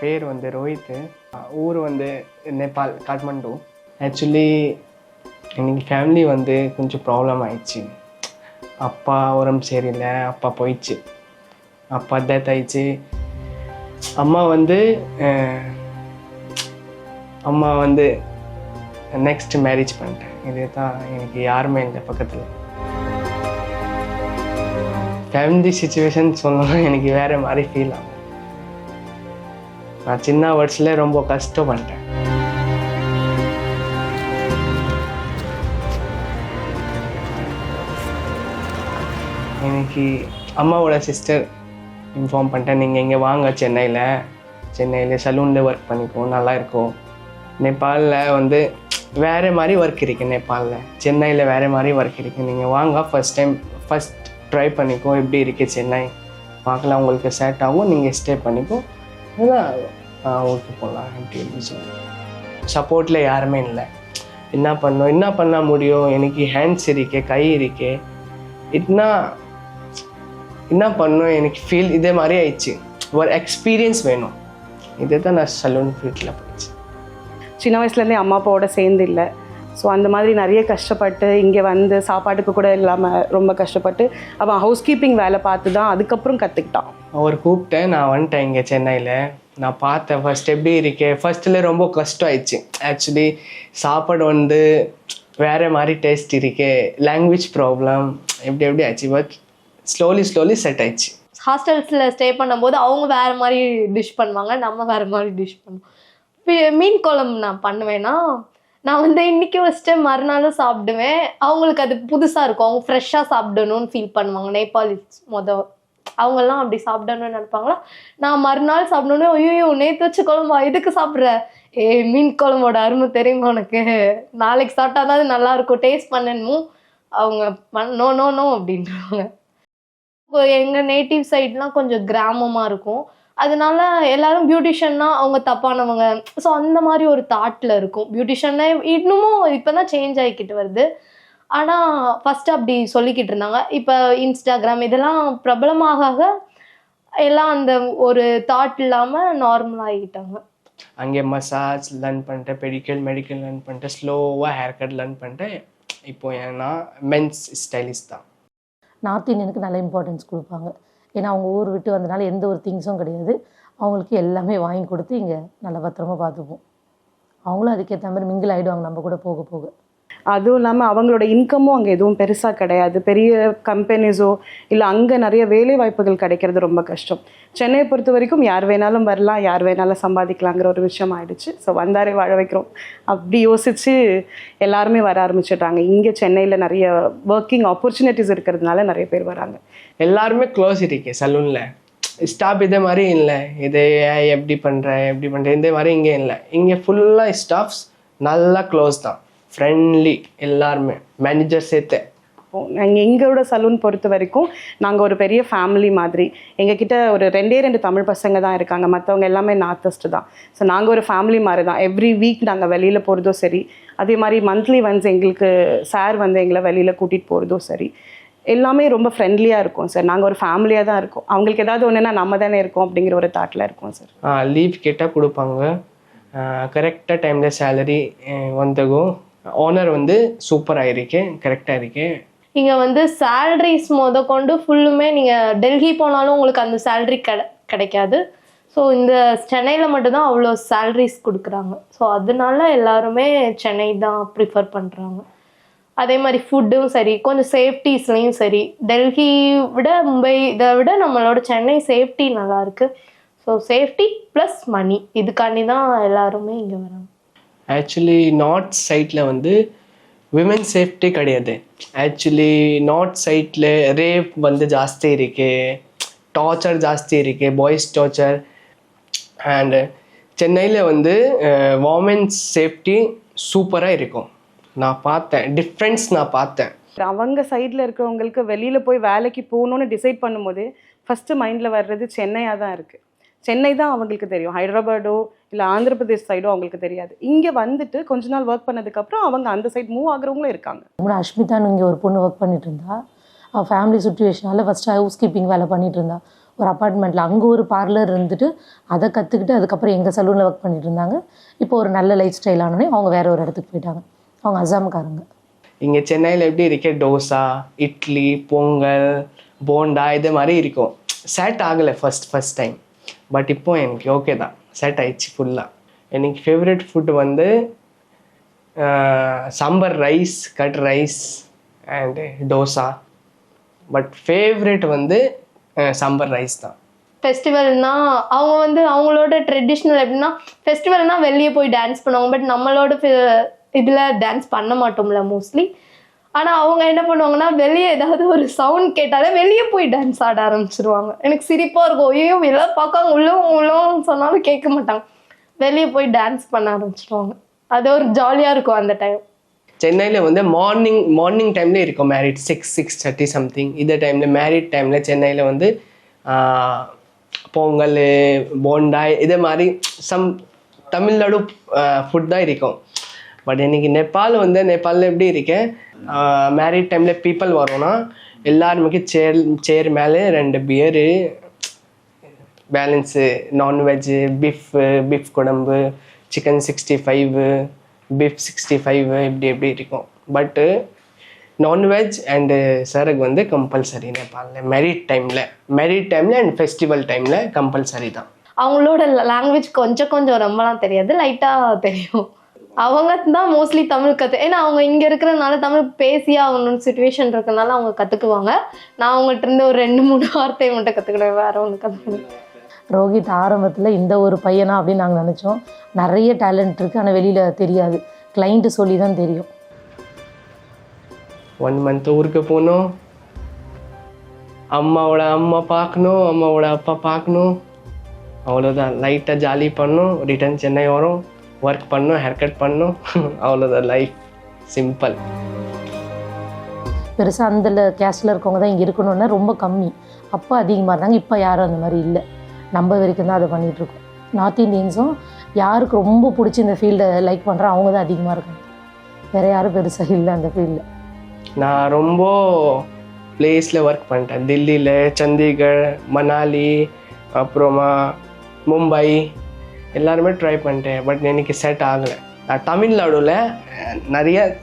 பேர் வந்து ரோஹித் ஊர் வந்து நேபாள் காட்மண்டு. ஆக்சுவலி இன்னைக்கு ஃபேமிலி வந்து கொஞ்சம் ப்ராப்ளம் ஆயிடுச்சு. அப்பா உடம்பு சரியில்லை அப்பா போயிடுச்சு. அப்பா டெத் ஆயிடுச்சு. அம்மா வந்து அம்மா வந்து நெக்ஸ்ட் மேரேஜ் பண்ணிட்டேன். இது தான் எனக்கு யாருமே இல்லை பக்கத்தில். ஃபேமிலி சுச்சுவேஷன் சொல்லணும் எனக்கு வேறு மாதிரி ஃபீல் ஆகும். நான் சின்ன வயசுல ரொம்ப கஷ்டப்பட்டேன். எனக்கு அம்மாவோட சிஸ்டர் இன்ஃபார்ம் பண்ணிட்டேன். நீங்கள் இங்கே வாங்க சென்னையில். சென்னையில் சலூனில் ஒர்க் பண்ணிப்போம் நல்லா இருக்கும். நேபாளில் வந்து வேறு மாதிரி ஒர்க் இருக்குது நேபாளில். சென்னையில் வேறு மாதிரி ஒர்க் இருக்குது நீங்கள் வாங்க ஃபர்ஸ்ட் டைம் ஃபஸ்ட் ட்ரை பண்ணிக்கோ எப்படி இருக்குது சென்னை? பார்க்கலாம் உங்களுக்கு செட் ஆகும். நீங்கள் ஸ்டே பண்ணிக்கோ. அதான். ஓகே போகலாம் அப்படி எப்படி சொல்லி சப்போர்ட்டில் யாருமே இல்லை. என்ன பண்ணோம்? என்ன பண்ண முடியும்? எனக்கு ஹேண்ட்ஸ் இருக்கே கை இருக்கே. இட்னா என்ன பண்ணும்? எனக்கு ஃபீல் இதே மாதிரி ஆயிடுச்சு. ஒரு எக்ஸ்பீரியன்ஸ் வேணும். இதே தான் நான் சலூன் ஃபீல்டில் போயிடுச்சு சின்ன வயசுலேருந்தே அம்மா அப்பாவோட சேர்ந்து இல்லை. ஸோ அந்த மாதிரி நிறைய கஷ்டப்பட்டு இங்கே வந்து சாப்பாட்டுக்கு கூட இல்லாமல் ரொம்ப கஷ்டப்பட்டு அவன் ஹவுஸ் கீப்பிங் வேலை பார்த்து தான் அதுக்கப்புறம் கற்றுக்கிட்டான் அவர் கூப்பிட்டேன். நான் வந்துட்டேன் இங்கே சென்னையில். நான் பார்த்தேன் ஃபஸ்ட் எப்படி இருக்கே? ஃபஸ்ட்டில் ரொம்ப கஷ்டம் ஆயிடுச்சு ஆக்சுவலி சாப்பாடு வந்து வேறு மாதிரி டேஸ்ட் இருக்கே. லாங்குவேஜ் ப்ராப்ளம் எப்படி எப்படி ஆச்சு? பட் ஸ்லோலி ஸ்லோலி செட் ஆயிடுச்சு. ஹாஸ்டல்ஸில் ஸ்டே பண்ணும்போது அவங்க வேறு மாதிரி டிஷ் பண்ணுவாங்க நம்ம வேறு மாதிரி டிஷ் பண்ணுவோம். மீன் குழம்பு நான் பண்ணுவேன்னா நான் வந்து இன்னைக்கு வச்சுட்டு மறுநாளும் சாப்பிடுவேன். அவங்களுக்கு அது புதுசாக இருக்கும். அவங்க ஃப்ரெஷ்ஷாக சாப்பிடணும்னு ஃபீல் பண்ணுவாங்க. நேபாளிஸ் மொதல் அவங்கெல்லாம் அப்படி சாப்பிடணும்னு நினைப்பாங்களா? நான் மறுநாள் சாப்பிடணும் ஐயோ நேற்று வச்ச குழம்பா? எதுக்கு சாப்பிட்ற? ஏ மீன் குழம்போட அருமை தெரியுமா உனக்கு? நாளைக்கு சாப்பிட்டா தான் அது நல்லாயிருக்கும் டேஸ்ட் பண்ணணும். அவங்க பண் நோ நோ நோ அப்படின்றாங்க. இப்போ எங்கள் நேட்டிவ் சைட்லாம் கொஞ்சம் கிராமமாக இருக்கும். அதனால எல்லாரும் பியூட்டிஷியன்னா அவங்க தப்பானவங்க. ஸோ அந்த மாதிரி ஒரு தாட்டில் இருக்கும். பியூட்டிஷியன்னா இன்னமும் இப்போ தான் சேஞ்ச் ஆகிக்கிட்டு வருது. ஆனால் ஃபஸ்ட்டு அப்படி சொல்லிக்கிட்டு இருந்தாங்க. இப்போ இன்ஸ்டாகிராம் இதெல்லாம் பிரபலமாக ஆக எல்லாம் அந்த ஒரு தாட் இல்லாமல் நார்மல் ஆகிக்கிட்டாங்க அங்கே மசாஜ் லேர்ன் பண்ணிட்டேன் பெடிக்கல் மெடிக்கல் லேர்ன் பண்ணிட்டேன் ஸ்லோவாக ஹேர் கட் லேர்ன் பண்ணிட்டேன். இப்போ ஏன்னா மென்ஸ் ஸ்டைலிஸ்ட் தான். நார்த் இந்தியனுக்கு நல்ல இம்பார்ட்டன்ஸ் கொடுப்பாங்க. ஏன்னா அவங்க ஊர் விட்டு வந்தனால எந்த ஒரு திங்ஸும் கிடையாது. அவங்களுக்கு எல்லாமே வாங்கி கொடுத்து இங்கே நல்லா பத்திரமா பார்த்துப்போம். அவங்களும் அதுக்கேற்ற மாதிரி மிங்கிள் ஆகிடுவாங்க நம்ம கூட போக போக. அதுவும் இல்லாமல் அவங்களோட இன்கமும் அங்கே எதுவும் பெருசாக கிடையாது. பெரிய கம்பெனிஸோ இல்லை அங்கே நிறைய வேலை வாய்ப்புகள் கிடைக்கிறது ரொம்ப கஷ்டம். சென்னையை பொறுத்த வரைக்கும் யார் வேணாலும் வரலாம் யார் வேணாலும் சம்பாதிக்கலாங்கிற ஒரு விஷயம் ஆயிடுச்சு. ஸோ வந்தாரே வாழ வைக்கிறோம். அப்படி யோசித்து எல்லாருமே வர ஆரம்பிச்சிடுறாங்க இங்கே சென்னையில் நிறைய ஒர்க்கிங் ஆப்பர்ச்சுனிட்டிஸ் இருக்கிறதுனால நிறைய பேர் வராங்க. எல்லாருமே க்ளோஸ் இருக்கே சலூனில் ஸ்டாஃப் இதே மாதிரி இல்லை. இது ஏன் எப்படி பண்ணுற எப்படி பண்ணுற இந்த மாதிரி இங்கே இல்லை. இங்கே ஃபுல்லாக ஸ்டாஃப்ஸ் நல்லா க்ளோஸ் தான். ஃப்ரெண்ட்லி எல்லாருமே மேனேஜர் சேர்த்து. நாங்கள் எங்களோட சலூன் பொறுத்த வரைக்கும் நாங்கள் ஒரு பெரிய ஃபேமிலி மாதிரி. எங்ககிட்ட ஒரு ரெண்டே ரெண்டு தமிழ் பசங்க தான் இருக்காங்க. மற்றவங்க எல்லாமே நார்த்தஸ்ட் தான். ஸோ நாங்கள் ஒரு ஃபேமிலி மாதிரி தான் எவ்ரி வீக் நாங்கள் வெளியில் போகிறதோ சரி. அதே மாதிரி மந்த்லி ஒன்ஸ் எங்களுக்கு சார் வந்து எங்களை வெளியில் கூட்டிகிட்டு போகிறதோ சரி. எல்லாமே ரொம்ப ஃப்ரெண்ட்லியாக இருக்கும் சார் நாங்கள் ஒரு ஃபேமிலியாக தான் இருக்கோம். அவங்களுக்கு ஏதாவது ஒன்றுனா நம்ம தானே இருக்கோம் அப்படிங்கிற ஒரு தாட்டில் இருக்கோம் சார் லீவ் கேட்டால் கொடுப்பாங்க. கரெக்டாக டைமில் சேலரி வந்தகும் ஓனர் வந்து சூப்பராக இருக்கு கரெக்டாக இருக்கு இங்கே வந்து சேல்ரிஸ் முத கொண்டு ஃபுல்லுமே நீங்கள் டெல்லி போனாலும் உங்களுக்கு அந்த சேல்ரி கிடை கிடைக்காது. ஸோ இந்த சென்னையில் மட்டும்தான் அவ்வளோ சேல்ரிஸ் கொடுக்குறாங்க. ஸோ அதனால எல்லாருமே சென்னை தான் ப்ரிஃபர் பண்ணுறாங்க அதே மாதிரி ஃபுட்டும் சரி கொஞ்சம் சேஃப்டிஸ்லேயும் சரி டெல்லி விட மும்பை இதை விட நம்மளோட சென்னை சேஃப்டி நல்லாயிருக்கு ஸோ சேஃப்டி ப்ளஸ் மணி இதுக்காண்டி தான் எல்லாருமே இங்கே வராங்க. ஆக்சுவலி நார்த் சைட்டில் வந்து விமன் சேஃப்டி கிடையாது. ஆக்சுவலி நார்த் சைட்டில் ரேப் வந்து ஜாஸ்தி இருக்குது டார்ச்சர் ஜாஸ்தி இருக்குது பாய்ஸ் டார்ச்சர் அண்டு சென்னையில் வந்து வாமென்ஸ் சேஃப்டி சூப்பராக இருக்கும். நான் பார்த்தேன். டிஃப்ரென்ஸ் நான் பார்த்தேன். அவங்க சைடில் இருக்கிறவங்களுக்கு வெளியில் போய் வேலைக்கு போகணுன்னு டிசைட் பண்ணும்போது ஃபஸ்ட்டு மைண்டில் வர்றது சென்னையாக தான் இருக்குது சென்னை தான் அவங்களுக்கு தெரியும். ஹைதராபாடோ இல்லை ஆந்திர பிரதேஷ் சைடோ அவங்களுக்கு தெரியாது. இங்கே வந்துட்டு கொஞ்ச நாள் ஒர்க் பண்ணதுக்கப்புறம் அவங்க அந்த சைடு மூவ் ஆகுறவங்களும் இருக்காங்க. கூட அஷ்மிதான்னு இங்கே ஒரு பொண்ணு ஒர்க் பண்ணிட்டு இருந்தா. அவள் ஃபேமிலி சுச்சுவேஷனால ஃபஸ்ட்டு ஹவுஸ் கீப்பிங் வேலை பண்ணிட்டு இருந்தா. ஒரு அப்பார்ட்மெண்ட்டில் அங்கே ஒரு பார்லர் இருந்துட்டு அதை கற்றுக்கிட்டு அதுக்கப்புறம் எங்கள் சலூனில் ஒர்க் பண்ணிட்டு இருந்தாங்க. இப்போ ஒரு நல்ல லைஃப் ஸ்டைல் ஆனோடனே அவங்க வேற ஒரு இடத்துக்கு போயிட்டாங்க. அவங்க அசாம்காரங்க. இங்கே சென்னையில் எப்படி இருக்க? டோசா இட்லி பொங்கல் போண்டா இது மாதிரி இருக்கும். செட் ஆகலை ஃபர்ஸ்ட் ஃபர்ஸ்ட் டைம் பட் இப்போ எனக்கு ஓகே தான். செட் ஆயிடுச்சு ஃபுல்லாக எனக்கு ஃபேவரட் ஃபுட் வந்து sambar rice curd rice and dosa but favourite வந்து சாம்பார் ரைஸ் தான். ஃபெஸ்டிவல்னா அவங்க வந்து அவங்களோட ட்ரெடிஷ்னல் எப்படின்னா ஃபெஸ்டிவல்னால் வெளியே போய் டான்ஸ் பண்ணுவாங்க. பட் நம்மளோட இதில் டான்ஸ் பண்ண மாட்டோம்ல மோஸ்ட்லி ஆனால் அவங்க என்ன பண்ணுவாங்கன்னா வெளியே ஏதாவது ஒரு சவுண்ட் கேட்டாலே வெளியே போய் டான்ஸ் ஆட ஆரம்பிச்சிருவாங்க. எனக்கு சிரிப்பாக இருக்கும். ஐயோ எல்லாம் பார்க்காங்க உள்ளவங்க உள்ளவங்க சொன்னாலும் கேட்க மாட்டாங்க. வெளியே போய் டான்ஸ் பண்ண ஆரம்பிச்சிருவாங்க. அது ஒரு ஜாலியாக இருக்கும் அந்த டைம் சென்னையில் வந்து மார்னிங் மார்னிங் டைம்ல இருக்கும். Married six six thirty something இந்த டைமில் மேரிட் டைமில் சென்னையில் வந்து பொங்கல் போண்டாய் இதே மாதிரி சம் தமிழ்நாடு ஃபுட் தான் இருக்கும். பட் இன்னைக்கு நேபாள் வந்து நேபாளில் எப்படி இருக்கேன் மேரிட் டைமில் பீப்புள் வரோன்னா எல்லாருமே சேர் சேர் மேலே ரெண்டு beer balance non veg beef beef குழம்பு chicken sixty five beef sixty five இப்படி எப்படி இருக்கும். பட்டு நான்வெஜ் அண்டு சரகு வந்து கம்பல்சரி நேபாளில் மெரிட் டைமில் மெரிட் டைமில் அண்ட் ஃபெஸ்டிவல் டைமில் கம்பல்சரி தான். அவங்களோட லாங்குவேஜ் கொஞ்சம் கொஞ்சம் ரொம்பலாம் தெரியாது. லைட்டாக தெரியும். அவங்க தான் மோஸ்ட்லி தமிழ் கற்று ஏன்னா அவங்க இங்கே இருக்கிறனால தமிழ் பேசியே ஆகணும்னு சுச்சுவேஷன் இருக்கனால அவங்க கற்றுக்குவாங்க நான் அவங்கள்ட்ட இருந்து ஒரு ரெண்டு மூணு வார்த்தையை மட்டும் கற்றுக்கிடுவேன் வேற ஒன்று கற்றுக்கணும் ரோஹித் ஆரம்பத்தில் இந்த ஒரு பையனா அப்படின்னு நாங்கள் நினச்சோம். நிறைய டேலண்ட் இருக்குது ஆனால் வெளியில் தெரியாது. கிளைண்ட்டு சொல்லி தான் தெரியும். ஒன் மந்த் ஊருக்கு போகணும். அம்மாவோட அம்மா பார்க்கணும். அம்மாவோட அப்பா பார்க்கணும். அவ்வளோதான் லைட்டாக ஜாலி பண்ணணும். ரிட்டர்ன் சென்னை வரும். ஒர்க் பண்ணணும் ஹேர் கட் பண்ணணும் அவ்வளோதான் லைஃப் சிம்பிள் பெருசாக அந்த கேஸ்டில் இருக்கவங்க தான் இங்கே இருக்கணும்னா ரொம்ப கம்மி. அப்போ அதிகமாக இருந்தாங்க. இப்போ யாரும் அந்த மாதிரி இல்லை. நம்ம வரைக்கும் தான் அதை பண்ணிகிட்ருக்கோம் நார்த் இந்தியன்ஸும் யாருக்கு ரொம்ப பிடிச்சி இந்த ஃபீல்டை லைக் பண்ணுறோம் அவங்க தான் அதிகமாக இருக்காங்க. வேறு யாரும் பெருசாக இல்லை அந்த ஃபீல்டில் நான் ரொம்ப பிளேஸில் ஒர்க் பண்ணிட்டேன். டெல்லியில் சண்டிகர் மணாலி அப்புறமா மும்பை எல்லாருமே ட்ரை பண்ணிட்டேன் பட் எனக்கு செட் ஆகலை. நான் தமிழ்நாடுல நிறைய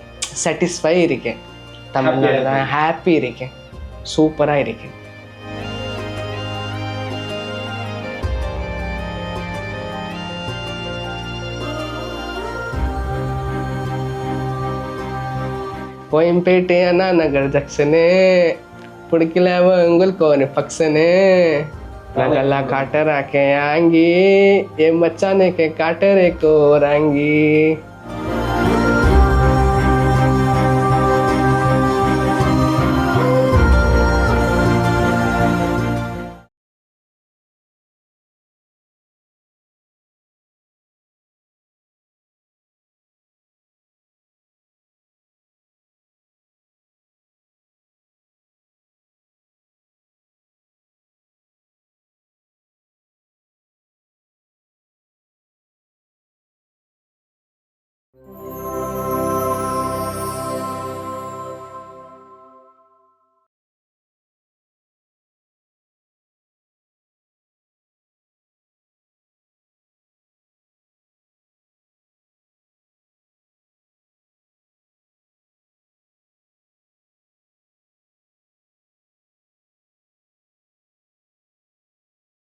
சாட்டிஸ்ஃபை இருக்கேன். தமிழ்நாடுல ஹாப்பி இருக்கேன். சூப்பராக இருக்கேன். கோயம்பேட்டு அண்ணா நகர் ஜங்ஷனு. பிடிக்கல உங்களுக்கு ஒரு ஃபங்க்ஷனு लगला काटर आके आंगी ये मचाने के काटर एक और आंगी